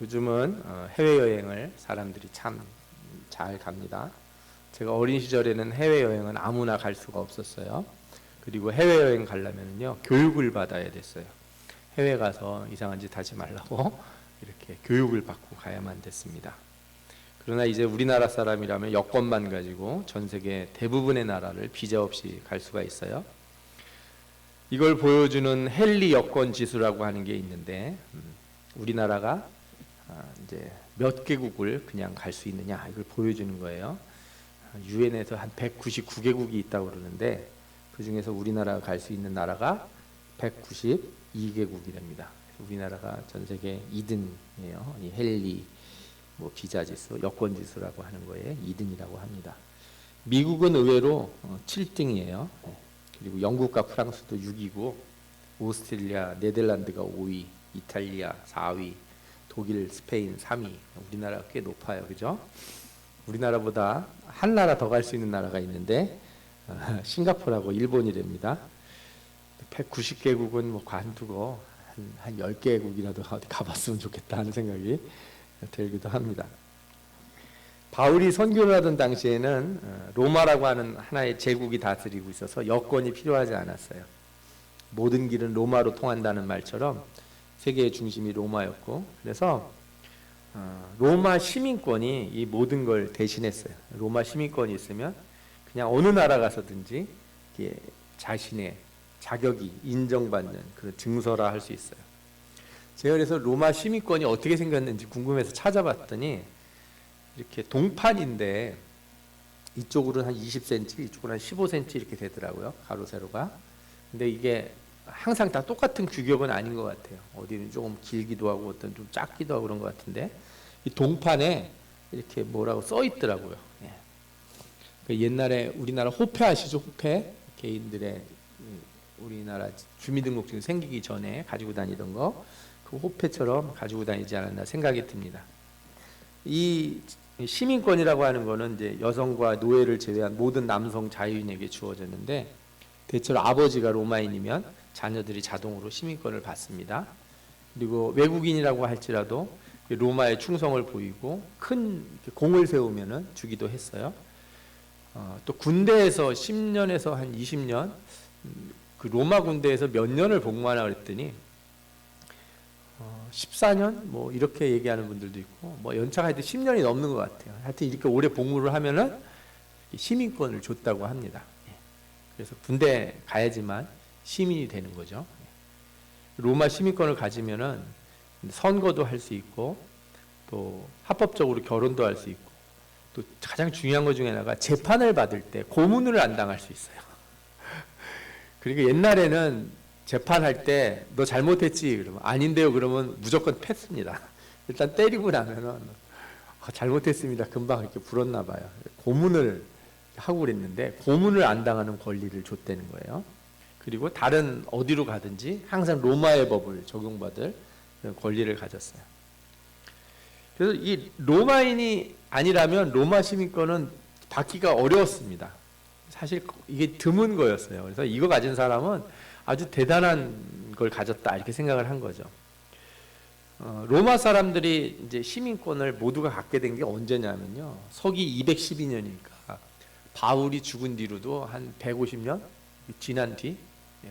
요즘은 어, 해외여행을 사람들이 참 잘 갑니다. 제가 어린 시절에는 해외여행은 아무나 갈 수가 없었어요. 그리고 해외여행 가려면요 교육을 받아야 됐어요. 해외 가서 이상한 짓 하지 말라고 이렇게 교육을 받고 가야만 됐습니다. 그러나 이제 우리나라 사람이라면 여권만 가지고 전 세계 대부분의 나라를 비자 없이 갈 수가 있어요. 이걸 보여주는 헨리 여권 지수라고 하는 게 있는데 음, 우리나라가 아, 이제 몇 개국을 그냥 갈 수 있느냐 이걸 보여주는 거예요. 유엔에서 한 199개국이 있다고 그러는데 그 중에서 우리나라가 갈 수 있는 나라가 192개국이랍니다. 우리나라가 전 세계 2등이에요. 이 헨리 뭐 비자 지수, 여권 지수라고 하는 거에 2등이라고 합니다. 미국은 의외로 7등이에요. 그리고 영국과 프랑스도 6위고 오스트리아, 네덜란드가 5위, 이탈리아 4위, 독일, 스페인 3위. 우리나라가 꽤 높아요. 그죠? 우리나라보다 한 나라 더 갈 수 있는 나라가 있는데 어, 싱가포르하고 일본이랍니다. 190개국은 뭐 관두고 한, 한 10개국이라도 어디 가봤으면 좋겠다 하는 생각이 들기도 합니다. 바울이 선교를 하던 당시에는 어, 로마라고 하는 하나의 제국이 다스리고 있어서 여권이 필요하지 않았어요. 모든 길은 로마로 통한다는 말처럼 세계의 중심이 로마였고 그래서 어, 로마 시민권이 이 모든 걸 대신했어요. 로마 시민권이 있으면 그냥 어느 나라 가서든지 자신의 자격이 인정받는 그런 증서라 할 수 있어요. 제가 그래서 로마 시민권이 어떻게 생겼는지 궁금해서 찾아봤더니 이렇게 동판인데 이쪽으로는 한 20cm, 이쪽으로는 한 15cm 이렇게 되더라고요. 가로 세로가. 근데 이게 항상 다 똑같은 규격은 아닌 것 같아요. 어디는 조금 길기도 하고 어떤 좀 작기도 하고 그런 것 같은데 이 동판에 이렇게 뭐라고 써 있더라고요. 예. 그 옛날에 우리나라 호패 아시죠? 호패 개인들의 음, 우리나라 주민등록증 생기기 전에 가지고 다니던 거 그 호패처럼 가지고 다니지 않았나 생각이 듭니다. 이 시민권이라고 하는 거는 이제 여성과 노예를 제외한 모든 남성 자유인에게 주어졌는데 대체로 아버지가 로마인이면 자녀들이 자동으로 시민권을 받습니다. 그리고 외국인이라고 할지라도 로마에 충성을 보이고 큰 공을 세우면은 주기도 했어요. 어, 또 군대에서 10년에서 한 20년 음, 그 로마 군대에서 몇 년을 복무하나 그랬더니 어, 14년 뭐 이렇게 얘기하는 분들도 있고 뭐 연차가 하여튼 10년이 넘는 것 같아요. 하여튼 이렇게 오래 복무를 하면은 시민권을 줬다고 합니다. 예. 그래서 군대 가야지만 시민이 되는 거죠. 예. 로마 시민권을 가지면은 선거도 할 수 있고 또 합법적으로 결혼도 할 수 있고 또 가장 중요한 것 중에 하나가 재판을 받을 때 고문을 안 당할 수 있어요. 그러니까 옛날에는 재판할 때 너 잘못했지 그러면 아닌데요 그러면 무조건 패습니다. 일단 때리고 나면은 어, 잘못했습니다. 금방 이렇게 불었나 봐요. 고문을 하고 그랬는데 고문을 안 당하는 권리를 줬다는 거예요. 그리고 다른 어디로 가든지 항상 로마의 법을 적용받을 권리를 가졌어요. 그래서 이 로마인이 아니라면 로마 시민권은 받기가 어려웠습니다. 사실 이게 드문 거였어요. 그래서 이거 가진 사람은 아주 대단한 걸 가졌다 이렇게 생각을 한 거죠. 어, 로마 사람들이 이제 시민권을 모두가 갖게 된 게 언제냐면요. 서기 212년이니까 바울이 죽은 뒤로도 한 150년 지난 뒤 예,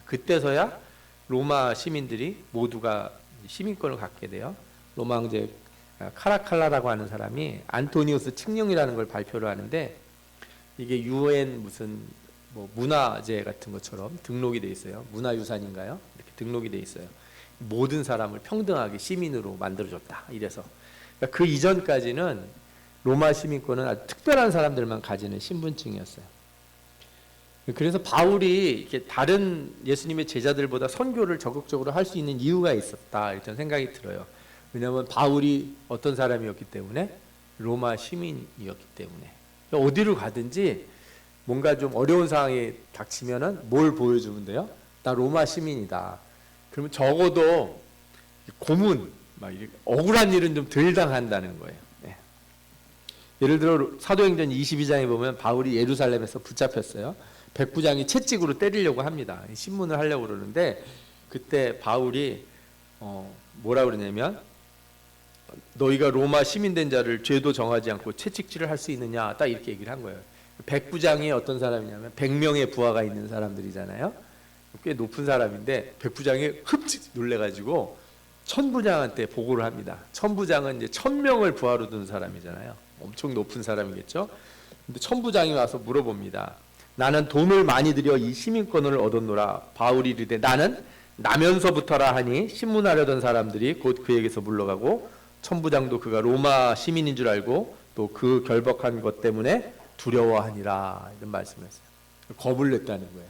그때서야 로마 시민들이 모두가 시민권을 갖게 돼요. 로마 황제 카라칼라라고 하는 사람이 안토니우스 칙령이라는 걸 발표를 하는데 이게 유엔 무슨 뭐 문화재 같은 것처럼 등록이 돼 있어요. 문화유산인가요? 이렇게 등록이 돼 있어요. 모든 사람을 평등하게 시민으로 만들어줬다. 이래서 그러니까 그 이전까지는 로마 시민권은 아주 특별한 사람들만 가지는 신분증이었어요. 그래서 바울이 이렇게 다른 예수님의 제자들보다 선교를 적극적으로 할 수 있는 이유가 있었다. 이런 생각이 들어요. 왜냐하면 바울이 어떤 사람이었기 때문에 로마 시민이었기 때문에 어디로 가든지 뭔가 좀 어려운 상황이 닥치면은 뭘 보여주면 돼요? 나 로마 시민이다. 그러면 적어도 고문, 막 억울한 일은 좀 덜 당한다는 거예요. 네. 예를 들어 사도행전 22장에 보면 바울이 예루살렘에서 붙잡혔어요. 백부장이 채찍으로 때리려고 합니다. 신문을 하려고 그러는데 그때 바울이 어, 뭐라 그러냐면 너희가 로마 시민된 자를 죄도 정하지 않고 채찍질을 할 수 있느냐 딱 이렇게 얘기를 한 거예요. 백부장이 어떤 사람이냐면 100명의 부하가 있는 사람들이잖아요. 꽤 높은 사람인데 백부장이 흡직 놀래가지고 천부장한테 보고를 합니다. 천부장은 이제 천명을 부하로 둔 사람이잖아요. 엄청 높은 사람이겠죠. 근데 천부장이 와서 물어봅니다. 나는 돈을 많이 들여 이 시민권을 얻었노라. 바울이 이르되 나는 나면서부터라 하니 신문하려던 사람들이 곧 그에게서 물러가고 천부장도 그가 로마 시민인 줄 알고 또 그 결박한 것 때문에 두려워하니라 이런 말씀했어요. 겁을 냈다는 거예요.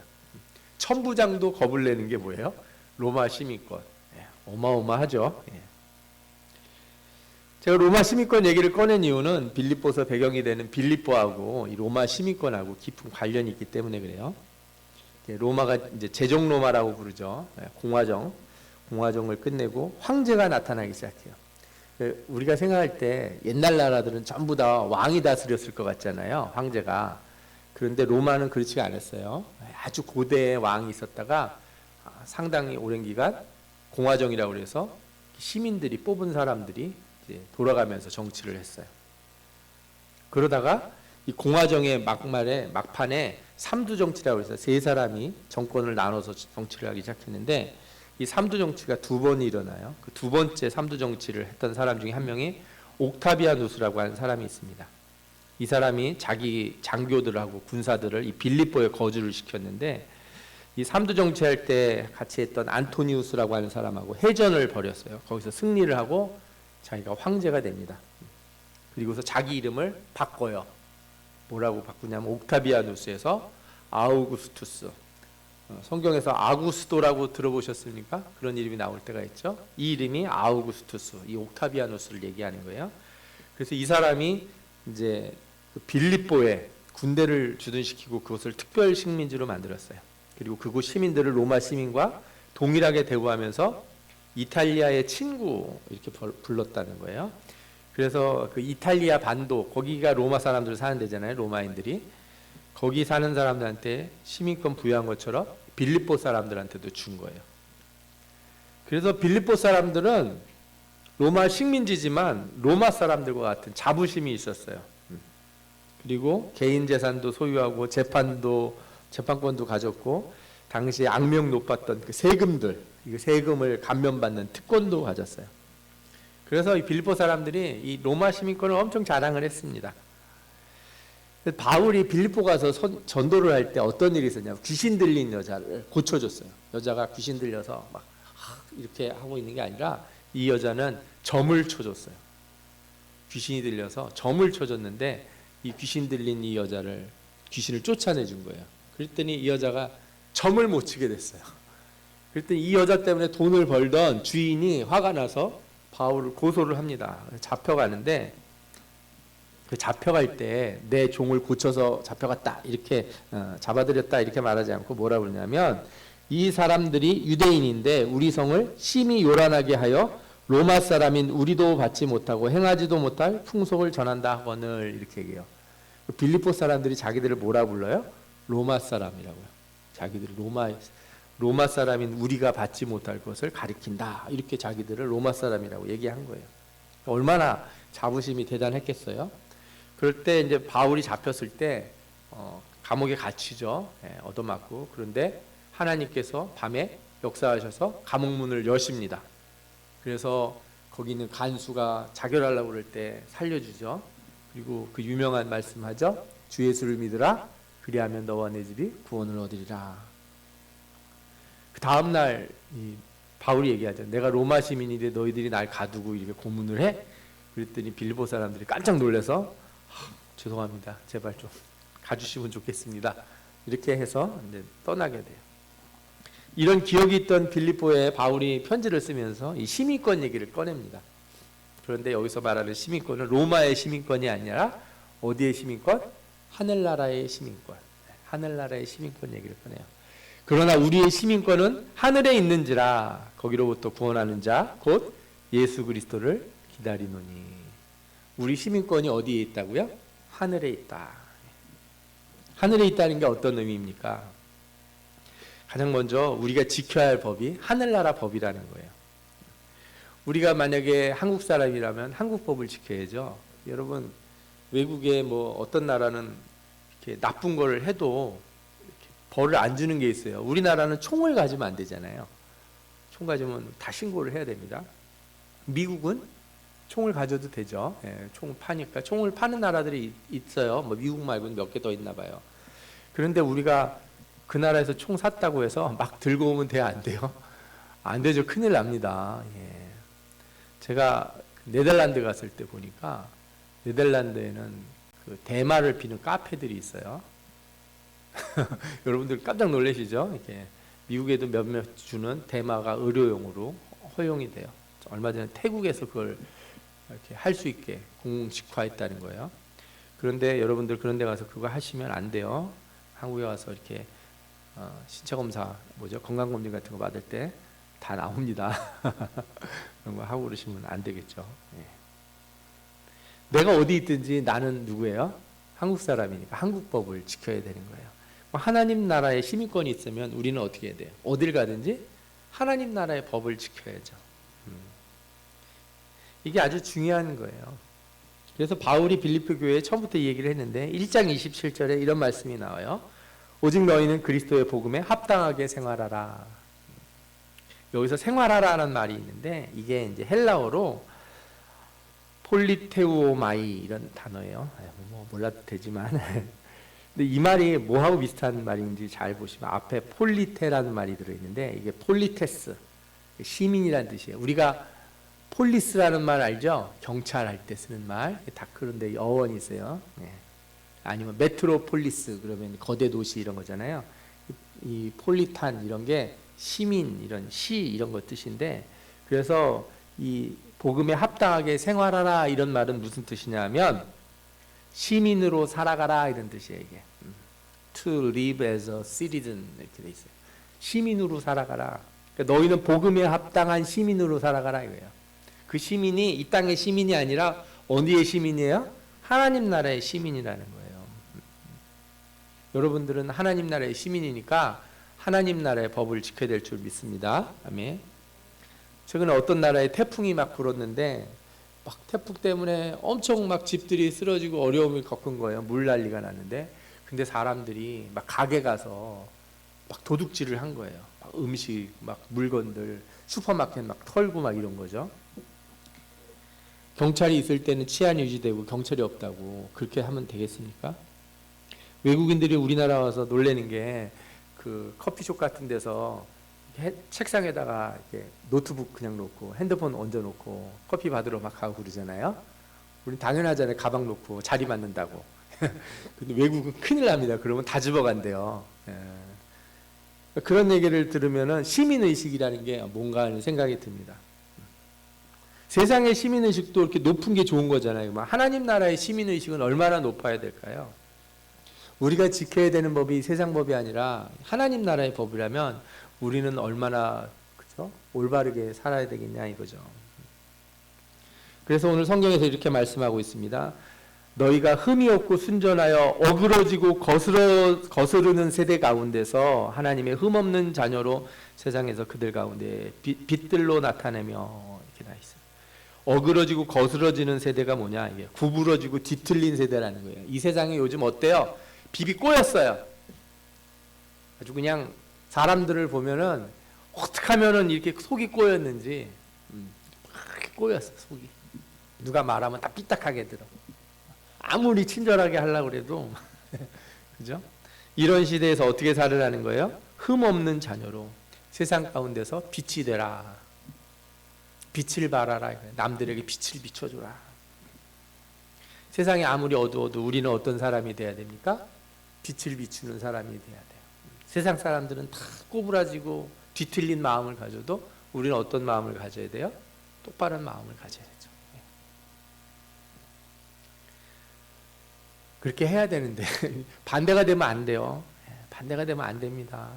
천부장도 겁을 내는 게 뭐예요? 로마 시민권. 예, 어마어마하죠. 예. 제가 로마 시민권 얘기를 꺼낸 이유는 빌립보서 배경이 되는 빌립보하고 이 로마 시민권하고 깊은 관련이 있기 때문에 그래요. 로마가 이제 제정 로마라고 부르죠. 예, 공화정, 공화정을 끝내고 황제가 나타나기 시작해요. 그 우리가 생각할 때 옛날 나라들은 전부 다 왕이 다스렸을 것 같잖아요. 황제가. 그런데 로마는 그렇지가 않았어요. 아주 고대의 왕이 있었다가 아, 상당히 오랜 기간 공화정이라고 그래서 시민들이 뽑은 사람들이 돌아가면서 정치를 했어요. 그러다가 이 공화정의 막말에 막판에 삼두 정치라고 해서 세 사람이 정권을 나눠서 정치를 하기 시작했는데 이 삼두 정치가 두 번이 일어나요. 그 두 번째 삼두 정치를 했던 사람 중에 한 명이 옥타비아누스라고 하는 사람이 있습니다. 이 사람이 자기 장교들하고 군사들을 이 빌립보에 거주를 시켰는데 이 삼두 정치할 때 같이 했던 안토니우스라고 하는 사람하고 해전을 벌였어요. 거기서 승리를 하고 자기가 황제가 됩니다. 그리고서 자기 이름을 바꿔요. 뭐라고 바꾸냐면 옥타비아누스에서 아우구스투스. 어, 성경에서 아구스도라고 들어보셨습니까? 그런 이름이 나올 때가 있죠. 이 이름이 아우구스투스, 이 옥타비아누스를 얘기하는 거예요. 그래서 이 사람이 이제 그 빌립보에 군대를 주둔시키고 그것을 특별 식민지로 만들었어요. 그리고 그곳 시민들을 로마 시민과 동일하게 대우하면서 이탈리아의 친구 이렇게 벌- 불렀다는 거예요. 그래서 그 이탈리아 반도 거기가 로마 사람들 사는 데잖아요. 로마인들이 거기 사는 사람들한테 시민권 부여한 것처럼 빌립보 사람들한테도 준 거예요. 그래서 빌립보 사람들은 로마 식민지지만 로마 사람들과 같은 자부심이 있었어요. 음. 그리고 개인 재산도 소유하고 재판도 재판권도 가졌고 당시 악명 높았던 그 세금들 이 세금을 감면받는 특권도 가졌어요. 그래서 이 빌보 사람들이 이 로마 시민권을 엄청 자랑을 했습니다. 바울이 빌립보 가서 선- 전도를 할 때 어떤 일이 있었냐면 귀신 들린 여자를 고쳐줬어요. 여자가 귀신 들려서 막 이렇게 하고 있는 게 아니라 이 여자는 점을 쳐줬어요. 귀신이 들려서 점을 쳐줬는데 이 귀신 들린 이 여자를 귀신을 쫓아내 준 거예요. 그랬더니 이 여자가 점을 못 치게 됐어요. 그랬더니 이 여자 때문에 돈을 벌던 주인이 화가 나서 바울을 고소를 합니다. 잡혀가는데 그 잡혀갈 때 내 종을 고쳐서 잡혀갔다 이렇게 어, 잡아들였다 이렇게 말하지 않고 뭐라 그러냐면 이 사람들이 유대인인데 우리 성을 심히 요란하게 하여 로마 사람인 우리도 받지 못하고 행하지도 못할 풍속을 전한다 하거늘 이렇게 얘기해요. 그 빌립보 사람들이 자기들을 뭐라 불러요? 로마 사람이라고요. 자기들이 로마 로마 사람인 우리가 받지 못할 것을 가리킨다. 이렇게 자기들을 로마 사람이라고 얘기한 거예요. 얼마나 자부심이 대단했겠어요. 그럴 때 이제 바울이 잡혔을 때 어, 감옥에 갇히죠. 예, 얻어맞고 그런데 하나님께서 밤에 역사하셔서 감옥 문을 여십니다. 그래서 거기 있는 간수가 자결하려고 그럴 때 살려주죠. 그리고 그 유명한 말씀하죠. 주 예수를 믿으라. 그리하면 너와 내 집이 구원을 얻으리라. 그 다음 날이 바울이 얘기하죠. 내가 로마 시민인데 너희들이 날 가두고 이렇게 고문을 해? 그랬더니 빌보 사람들이 깜짝 놀라서 하, 죄송합니다. 제발 좀 가주시면 좋겠습니다. 이렇게 해서 이제 떠나게 돼요. 이런 기억이 있던 빌립보에 바울이 편지를 쓰면서 이 시민권 얘기를 꺼냅니다. 그런데 여기서 말하는 시민권은 로마의 시민권이 아니라 어디의 시민권? 하늘나라의 시민권. 하늘나라의 시민권 얘기를 꺼내요. 그러나 우리의 시민권은 하늘에 있는지라 거기로부터 구원하는 자 곧 예수 그리스도를 기다리노니 우리 시민권이 어디에 있다고요? 하늘에 있다. 하늘에 있다는 게 어떤 의미입니까? 가장 먼저 우리가 지켜야 할 법이 하늘나라 법이라는 거예요. 우리가 만약에 한국 사람이라면 한국 법을 지켜야죠. 여러분 외국에 뭐 어떤 나라는 이렇게 나쁜 걸 해도 벌을 안 주는 게 있어요. 우리나라는 총을 가지면 안 되잖아요. 총 가지면 다 신고를 해야 됩니다. 미국은 총을 가져도 되죠. 예, 총을 파니까 총을 파는 나라들이 있- 있어요. 뭐 미국 말고는 몇 개 더 있나 봐요. 그런데 우리가 그 나라에서 총 샀다고 해서 막 들고 오면 돼야 안 돼요? 안 되죠. 큰일 납니다. 예. 제가 네덜란드 갔을 때 보니까 네덜란드에는 그 대마를 피는 카페들이 있어요. 여러분들 깜짝 놀라시죠? 이렇게 미국에도 몇몇 주는 대마가 의료용으로 허용이 돼요. 얼마 전에 태국에서 그걸 이렇게 할 수 있게 공식화했다는 거예요. 그런데 여러분들 그런 데 가서 그거 하시면 안 돼요. 한국에 와서 이렇게 어, 신체 검사 뭐죠? 건강 검진 같은 거 받을 때 다 나옵니다. 그런 거 하고 그러시면 안 되겠죠. 예. 내가 어디 있든지 나는 누구예요? 한국 사람이니까 한국 법을 지켜야 되는 거예요. 뭐 하나님 나라의 시민권이 있으면 우리는 어떻게 해야 돼요? 어딜 가든지 하나님 나라의 법을 지켜야죠. 음. 이게 아주 중요한 거예요. 그래서 바울이 빌립보 교회에 처음부터 이 얘기를 했는데 1장 27절에 이런 말씀이 나와요. 오직 너희는 그리스도의 복음에 합당하게 생활하라. 여기서 생활하라는 말이 있는데 이게 이제 헬라어로 폴리테우오마이 이런 단어예요. 아, 뭐 몰라도 되지만 근데 이 말이 뭐하고 비슷한 말인지 잘 보시면 앞에 폴리테라는 말이 들어있는데 이게 폴리테스 시민이라는 뜻이에요. 우리가 폴리스라는 말 알죠? 경찰할 때 쓰는 말. 다 그런데 어원이 있어요. 예. 아니면 메트로폴리스 그러면 거대 도시 이런 거잖아요. 이, 이 폴리탄 이런 게 시민 이런 시 이런 거 뜻인데 그래서 이 복음에 합당하게 생활하라 이런 말은 무슨 뜻이냐면 시민으로 살아가라 이런 뜻이에요 이게. 음. To live as a citizen 이렇게 돼 있어요. 시민으로 살아가라. 그러니까 너희는 복음에 합당한 시민으로 살아가라 이거예요. 그 시민이 이 땅의 시민이 아니라 어디의 시민이에요? 하나님 나라의 시민이라는 거예요. 음. 여러분들은 하나님 나라의 시민이니까 하나님 나라의 법을 지켜야 될 줄 믿습니다. 아멘. 최근에 어떤 나라에 태풍이 막 불었는데 막 태풍 때문에 엄청 막 집들이 쓰러지고 어려움을 겪은 거예요. 물 난리가 났는데 근데 사람들이 막 가게 가서 막 도둑질을 한 거예요. 막 음식, 막 물건들 슈퍼마켓 막 털고 막 이런 거죠. 경찰이 있을 때는 치안 유지되고 경찰이 없다고 그렇게 하면 되겠습니까? 외국인들이 우리나라 와서 놀래는 게 그 커피숍 같은 데서 해- 책상에다가 노트북 그냥 놓고 핸드폰 얹어 놓고 커피 받으러 막 가고 그러잖아요. 우리 당연하잖아요. 가방 놓고 자리 맞는다고. 근데 외국은 큰일 납니다. 그러면 다 집어간대요. 예. 그런 얘기를 들으면은 시민 의식이라는 게 뭔가 하는 생각이 듭니다. 세상의 시민 의식도 이렇게 높은 게 좋은 거잖아요. 막 하나님 나라의 시민 의식은 얼마나 높아야 될까요? 우리가 지켜야 되는 법이 세상 법이 아니라 하나님 나라의 법이라면 우리는 얼마나 그죠? 올바르게 살아야 되겠냐 이거죠. 그래서 오늘 성경에서 이렇게 말씀하고 있습니다. 너희가 흠이 없고 순전하여 어그러지고 거스러 거스르는 세대 가운데서 하나님의 흠 없는 자녀로 세상에서 그들 가운데 빛, 빛들로 나타내며 이렇게 나 있어요. 어그러지고 거스러지는 세대가 뭐냐 이게 구부러지고 뒤틀린 세대라는 거예요. 이 세상에 요즘 어때요? 비비 꼬였어요. 아주 그냥 사람들을 보면은 어떻게 하면은 이렇게 속이 꼬였는지 음, 꼬였어 속이. 누가 말하면 다 삐딱하게 들어. 아무리 친절하게 하려고 그래도 그죠? 이런 시대에서 어떻게 살으라는 거예요? 흠 없는 자녀로 세상 가운데서 빛이 되라. 빛을 발하라. 남들에게 빛을 비춰줘라. 세상이 아무리 어두워도 우리는 어떤 사람이 돼야 됩니까? 빛을 비추는 사람이 돼야 돼요. 세상 사람들은 다 꼬부라지고 뒤틀린 마음을 가져도 우리는 어떤 마음을 가져야 돼요? 똑바른 마음을 가져야 되죠. 예. 그렇게 해야 되는데 반대가 되면 안 돼요. 예, 반대가 되면 안 됩니다.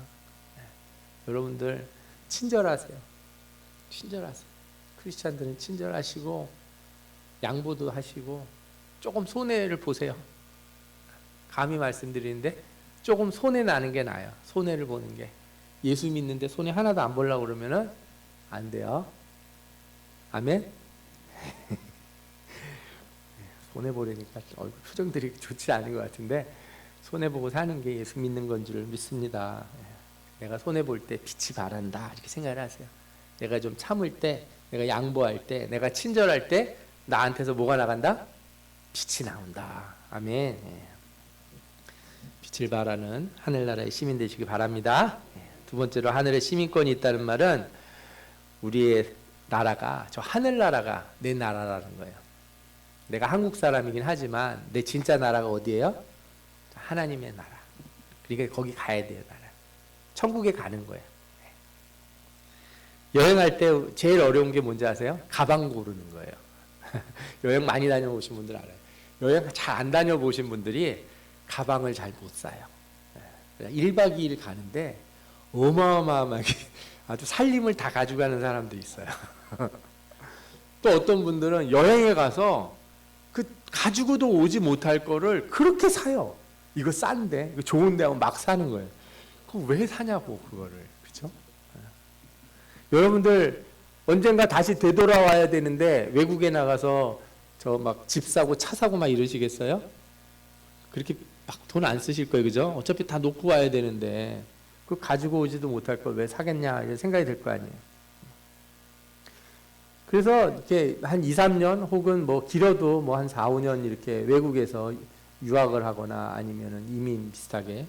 예. 여러분들 친절하세요. 친절하세요. 크리스찬들은 친절하시고 양보도 하시고 조금 손해를 보세요. 감히 말씀드리는데 조금 손해 나는 게 나아요. 손해를 보는 게. 예수 믿는데 손해 하나도 안 보려고 그러면은 안 돼요. 아멘. 손해 보려니까 얼굴 표정들이 좋지 않은 것 같은데 손해 보고 사는 게 예수 믿는 건 줄 믿습니다. 예. 내가 손해 볼 때 빛이 바란다 이렇게 생각을 하세요. 내가 좀 참을 때, 내가 양보할 때, 내가 친절할 때 나한테서 뭐가 나간다? 빛이 나온다. 아멘. 예. 빛을 바라는 하늘나라의 시민 되시기 바랍니다. 예. 두 번째로 하늘에 시민권이 있다는 말은 우리의 나라가 저 하늘나라가 내 나라라는 거예요. 내가 한국 사람이긴 하지만 내 진짜 나라가 어디예요? 하나님의 나라. 그러니까 거기 가야 돼요, 나라. 천국에 가는 거예요. 여행할 때 제일 어려운 게 뭔지 아세요? 가방 고르는 거예요. 여행 많이 다녀보신 분들 알아요. 여행 잘 안 다녀보신 분들이 가방을 잘못 싸요. 1박 2일 가는데 어마어마하게 아주 살림을 다 가져가는 사람도 있어요. 또 어떤 분들은 여행에 가서 그 가지고도 오지 못할 거를 그렇게 사요. 이거 싼데, 이거 좋은데 하면 막 사는 거예요. 그거 왜 사냐고 그거를, 그렇죠? 여러분들 언젠가 다시 되돌아와야 되는데 외국에 나가서 저 막 집 사고 차 사고 막 이러시겠어요? 그렇게 막 돈 안 쓰실 거예요, 그죠? 어차피 다 놓고 와야 되는데 그 가지고 오지도 못할 걸 왜 사겠냐 이런 생각이 들 거 아니에요. 그래서 이렇게 한 2, 3년 혹은 뭐 길어도 뭐 한 4, 5년 이렇게 외국에서 유학을 하거나 아니면은 이민 비슷하게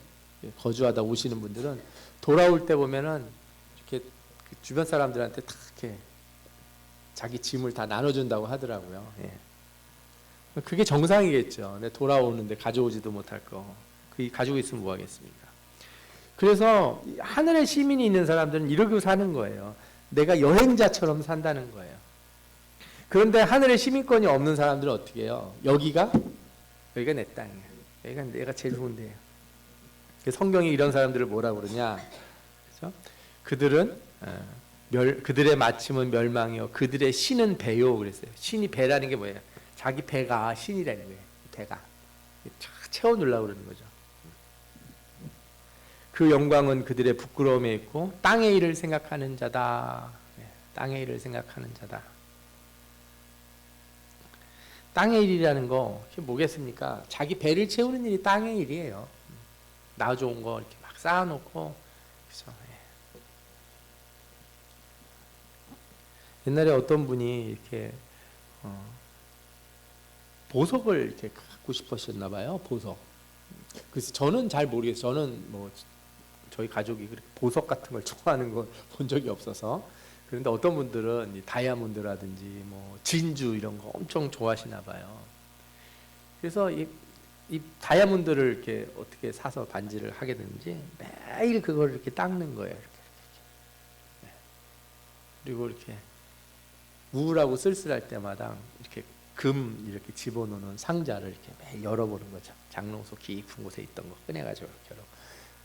거주하다 오시는 분들은 돌아올 때 보면은 이렇게 그 주변 사람들한테 다 이렇게 자기 짐을 다 나눠준다고 하더라고요. 예. 그게 정상이겠죠. 내 돌아오는데 가져오지도 못할 거. 그 가지고 있으면 뭐 하겠습니까? 그래서 하늘의 시민이 있는 사람들은 이러고 사는 거예요. 내가 여행자처럼 산다는 거예요. 그런데 하늘의 시민권이 없는 사람들은 어떻게 해요? 여기가 여기가 내 땅이야. 여기가 내가 제일 좋은 데예요. 성경이 이런 사람들을 뭐라 그러냐? 그죠? 그들은 어, 멸, 그들의 마침은 멸망이요. 그들의 신은 배요. 그랬어요. 신이 배라는 게 뭐예요? 자기 배가 신이라는 거예요. 배가 쫙 채워 누려고 그러는 거죠. 그 영광은 그들의 부끄러움에 있고 땅의 일을 생각하는 자다. 네, 땅의 일을 생각하는 자다. 땅의 일이라는 거 그게 뭐겠습니까? 자기 배를 채우는 일이 땅의 일이에요. 나 좋은 거 이렇게 막 쌓아놓고 그래서 예. 옛날에 어떤 분이 이렇게 어, 보석을 이렇게 갖고 싶으셨나 봐요. 보석. 그래서 저는 잘 모르겠어요. 저는 뭐 저희 가족이 그렇게 보석 같은 걸 좋아하는 걸 본 적이 없어서 그런데 어떤 분들은 이 다이아몬드라든지 뭐 진주 이런 거 엄청 좋아하시나 봐요. 그래서 이, 이 다이아몬드를 이렇게 어떻게 사서 반지를 하게 되는지 매일 그걸 이렇게 닦는 거예요. 이렇게. 네. 그리고 이렇게 우울하고 쓸쓸할 때마다 이렇게 금 이렇게 집어넣는 상자를 이렇게 매일 열어보는 거죠. 장롱속 깊은 곳에 있던 거 꺼내가지고 이렇게 열어.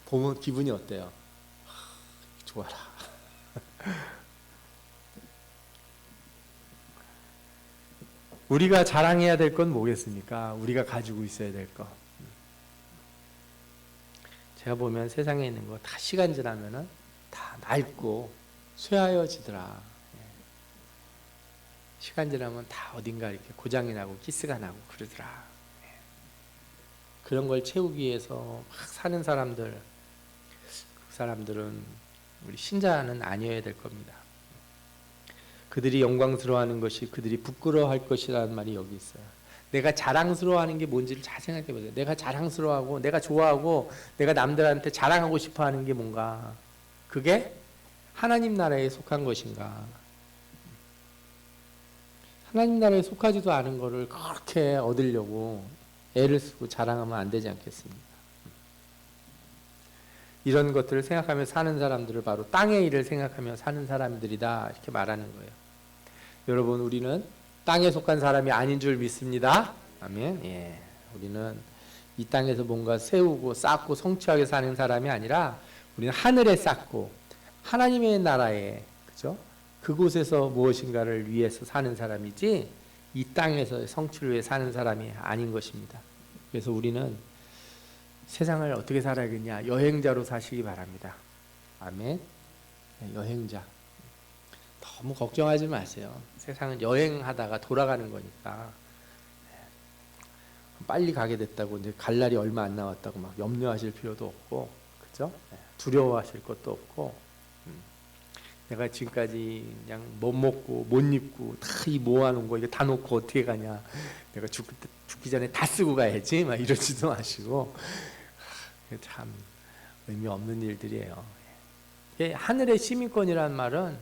보면 기분이 어때요? 하, 좋아라. 우리가 자랑해야 될 건 뭐겠습니까? 우리가 가지고 있어야 될 거. 제가 보면 세상에 있는 거 다 시간 지나면은 다 낡고 쇠하여지더라. 예. 시간 지나면 다 어딘가 이렇게 고장이 나고 기스가 나고 그러더라. 예. 그런 걸 채우기 위해서 막 사는 사람들, 그 사람들은 우리 신자는 아니어야 될 겁니다. 그들이 영광스러워하는 것이 그들이 부끄러워할 것이라는 말이 여기 있어요. 내가 자랑스러워하는 게 뭔지를 잘 생각해 보세요. 내가 자랑스러워하고 내가 좋아하고 내가 남들한테 자랑하고 싶어하는 게 뭔가 그게 하나님 나라에 속한 것인가? 하나님 나라에 속하지도 않은 것을 그렇게 얻으려고 애를 쓰고 자랑하면 안 되지 않겠습니까? 이런 것들을 생각하며 사는 사람들을 바로 땅의 일을 생각하며 사는 사람들이다 이렇게 말하는 거예요. 여러분 우리는 땅에 속한 사람이 아닌 줄 믿습니다. 아멘. 예. 우리는 이 땅에서 뭔가 세우고 쌓고 성취하게 사는 사람이 아니라 우리는 하늘에 쌓고 하나님의 나라에 그죠? 그곳에서 무엇인가를 위해서 사는 사람이지 이 땅에서 성취를 위해 사는 사람이 아닌 것입니다. 그래서 우리는 세상을 어떻게 살아야겠냐? 여행자로 사시기 바랍니다. 아멘. 네, 여행자. 너무 걱정하지 마세요. 세상은 여행하다가 돌아가는 거니까 예. 빨리 가게 됐다고 이제 갈 날이 얼마 안 남았다고 막 염려하실 필요도 없고 그죠? 예. 두려워하실 것도 없고 음. 내가 지금까지 그냥 못 먹고 못 입고 다 이 모아놓은 거 이거 다 놓고 어떻게 가냐? 내가 죽, 죽기 전에 다 쓰고 가야지 막 이러지도 마시고 하, 참 의미 없는 일들이에요. 예. 하늘의 시민권이라는 말은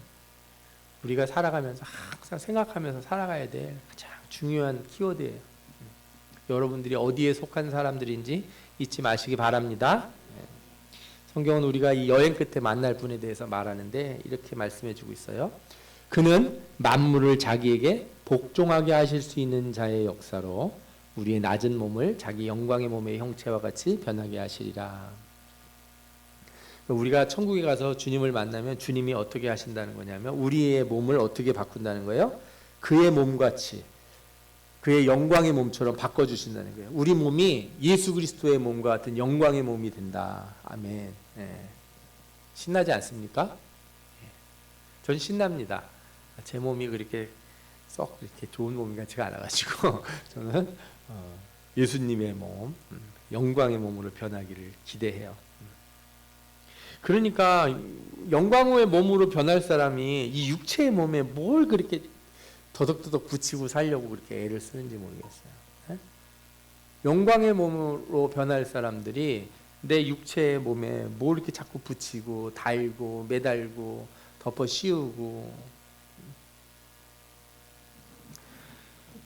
우리가 살아가면서 항상 생각하면서 살아가야 될 가장 중요한 키워드예요. 음. 여러분들이 어디에 속한 사람들인지 잊지 마시기 바랍니다. 예. 성경은 우리가 이 여행 끝에 만날 분에 대해서 말하는데 이렇게 말씀해 주고 있어요. 그는 만물을 자기에게 복종하게 하실 수 있는 자의 역사로 우리의 낮은 몸을 자기 영광의 몸의 형체와 같이 변하게 하시리라. 우리가 천국에 가서 주님을 만나면 주님이 어떻게 하신다는 거냐면 우리의 몸을 어떻게 바꾼다는 거예요? 그의 몸같이 그의 영광의 몸처럼 바꿔 주신다는 거예요. 우리 몸이 예수 그리스도의 몸과 같은 영광의 몸이 된다. 아멘. 예. 신나지 않습니까? 예. 전 신납니다. 제 몸이 그렇게 썩 이렇게 좋은 몸이 같지가 않아가지고 저는 어, 예수님의 몸, 음, 영광의 몸으로 변하기를 기대해요. 그러니까 영광의 몸으로 변할 사람이 이 육체의 몸에 뭘 그렇게 더덕더덕 붙이고 살려고 그렇게 애를 쓰는지 모르겠어요. 에? 영광의 몸으로 변할 사람들이 내 육체의 몸에 뭘 이렇게 자꾸 붙이고 달고 매달고 덮어 씌우고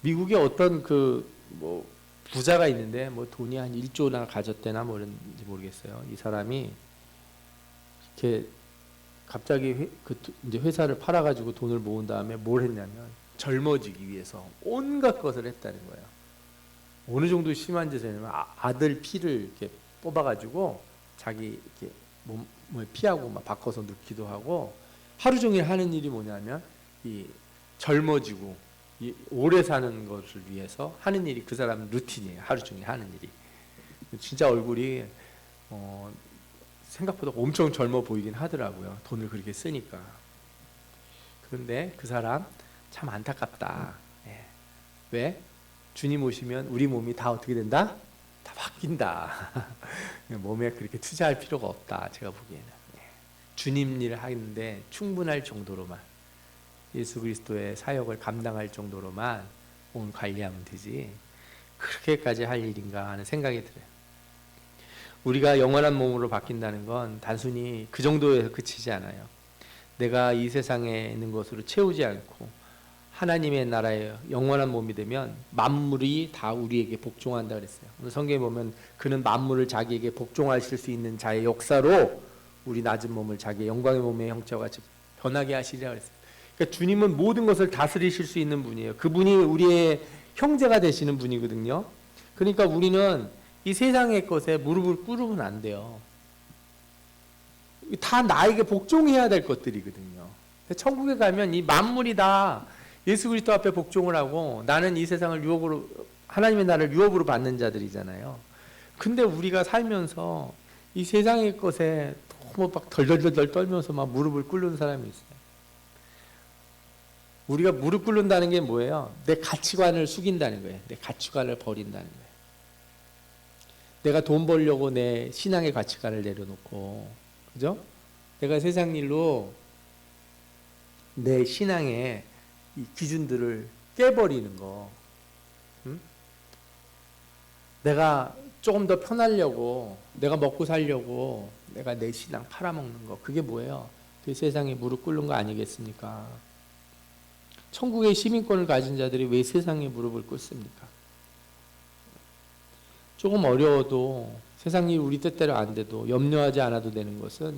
미국에 어떤 그 뭐 부자가 있는데 뭐 돈이 한 1조나 가졌대나 뭐랬는지 모르겠어요. 이 사람이 이렇게 갑자기 회, 그 이제 회사를 팔아 가지고 돈을 모은 다음에 뭘 했냐면 젊어지기 위해서 온갖 것을 했다는 거예요. 어느 정도 심한 짓이냐면 아, 아들 피를 이렇게 뽑아 가지고 자기 이렇게 몸을 피하고 막 바꿔서 눕기도 하고 하루 종일 하는 일이 뭐냐면 이 젊어지고 이 오래 사는 것을 위해서 하는 일이 그 사람 루틴이에요. 하루 종일 하는 일이. 진짜 얼굴이 어, 생각보다 엄청 젊어 보이긴 하더라고요. 돈을 그렇게 쓰니까. 그런데 그 사람 참 안타깝다. 예. 왜? 주님 오시면 우리 몸이 다 어떻게 된다? 다 바뀐다. 몸에 그렇게 투자할 필요가 없다. 제가 보기에는. 예. 주님 일을 하는데 충분할 정도로만 예수 그리스도의 사역을 감당할 정도로만 몸 관리하면 되지. 그렇게까지 할 일인가 하는 생각이 들어요. 우리가 영원한 몸으로 바뀐다는 건 단순히 그 정도에서 그치지 않아요. 내가 이 세상에 있는 것으로 채우지 않고 하나님의 나라의 영원한 몸이 되면 만물이 다 우리에게 복종한다 그랬어요. 오늘 성경에 보면 그는 만물을 자기에게 복종하실 수 있는 자의 역사로 우리 낮은 몸을 자기의 영광의 몸의 형체와 같이 변하게 하시리라 그랬어요. 그러니까 주님은 모든 것을 다스리실 수 있는 분이에요. 그분이 우리의 형제가 되시는 분이거든요. 그러니까 우리는 이 세상의 것에 무릎을 꿇으면 안 돼요. 다 나에게 복종해야 될 것들이거든요. 천국에 가면 이 만물이 다 예수 그리스도 앞에 복종을 하고 나는 이 세상을 유업으로 하나님의 나를 유업으로 받는 자들이잖아요. 근데 우리가 살면서 이 세상의 것에 너무 막 덜덜덜덜 떨면서 막 무릎을 꿇는 사람이 있어요. 우리가 무릎 꿇는다는 게 뭐예요? 내 가치관을 숙인다는 거예요. 내 가치관을 버린다는 거예요. 내가 돈 벌려고 내 신앙의 가치관을 내려놓고, 그죠? 내가 세상 일로 내 신앙의 기준들을 깨버리는 거. 응? 내가 조금 더 편하려고, 내가 먹고 살려고, 내가 내 신앙 팔아먹는 거. 그게 뭐예요? 그 세상에 무릎 꿇는 거 아니겠습니까? 천국의 시민권을 가진 자들이 왜 세상에 무릎을 꿇습니까? 조금 어려워도 세상 일 우리 뜻대로 안 돼도 염려하지 않아도 되는 것은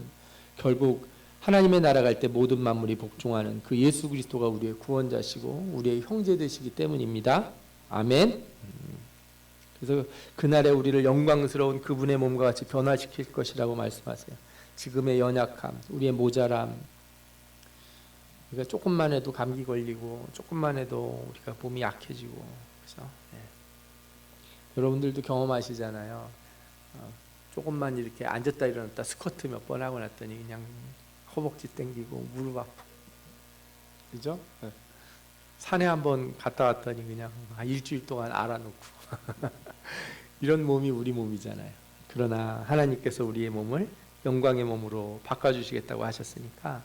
결국 하나님의 나라 갈 때 모든 만물이 복종하는 그 예수 그리스도가 우리의 구원자시고 우리의 형제 되시기 때문입니다. 아멘. 그래서 그날에 우리를 영광스러운 그분의 몸과 같이 변화시킬 것이라고 말씀하세요. 지금의 연약함, 우리의 모자람, 우리가 조금만 해도 감기 걸리고 조금만 해도 우리가 몸이 약해지고 그렇죠? 네. 여러분들도 경험하시잖아요. 어, 조금만 이렇게 앉았다 일어났다 스쿼트 몇 번 하고 났더니 그냥 허벅지 땡기고 무릎 아프고 그죠? 예. 산에 한번 갔다 왔더니 그냥 아, 일주일 동안 알아놓고 이런 몸이 우리 몸이잖아요. 그러나 하나님께서 우리의 몸을 영광의 몸으로 바꿔주시겠다고 하셨으니까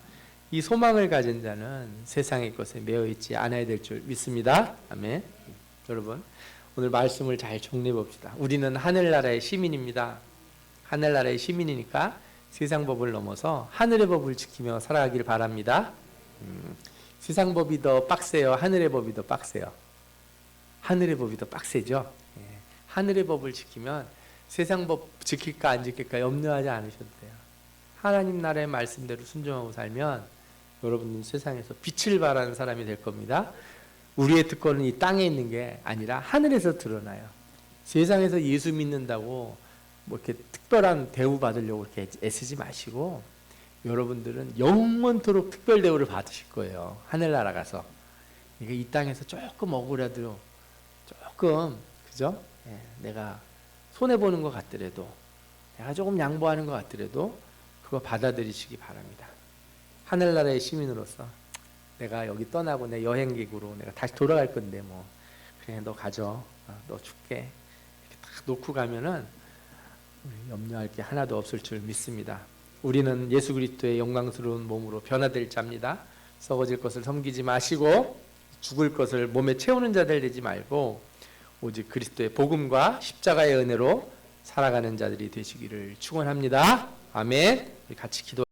이 소망을 가진 자는 세상의 것에 매여 있지 않아야 될 줄 믿습니다. 아멘. 여러분 오늘 말씀을 잘 정리해 봅시다. 우리는 하늘나라의 시민입니다. 하늘나라의 시민이니까 세상 법을 넘어서 하늘의 법을 지키며 살아가길 바랍니다. 음, 세상 법이 더 빡세요. 하늘의 법이 더 빡세요. 하늘의 법이 더 빡세죠. 예. 하늘의 법을 지키면 세상 법 지킬까 안 지킬까 염려하지 않으셔도 돼요. 하나님 나라의 말씀대로 순종하고 살면 여러분은 세상에서 빛을 발하는 사람이 될 겁니다. 우리의 특권은 이 땅에 있는 게 아니라 하늘에서 드러나요. 세상에서 예수 믿는다고 뭐 이렇게 특별한 대우 받으려고 이렇게 애쓰지 마시고 여러분들은 영원토록 특별 대우를 받으실 거예요. 하늘나라 가서. 그러니까 이 땅에서 조금 억울해도 조금 그죠? 예, 내가 손해 보는 것 같더라도 내가 조금 양보하는 것 같더라도 그거 받아들이시기 바랍니다. 하늘나라의 시민으로서 내가 여기 떠나고 내 여행객으로 내가 다시 돌아갈 건데 뭐 그래 너 가져 어, 너 줄게 이렇게 딱 놓고 가면은 염려할 게 하나도 없을 줄 믿습니다. 우리는 예수 그리스도의 영광스러운 몸으로 변화될 자입니다. 썩어질 것을 섬기지 마시고 죽을 것을 몸에 채우는 자들 되지 말고 오직 그리스도의 복음과 십자가의 은혜로 살아가는 자들이 되시기를 축원합니다. 아멘. 같이 기도.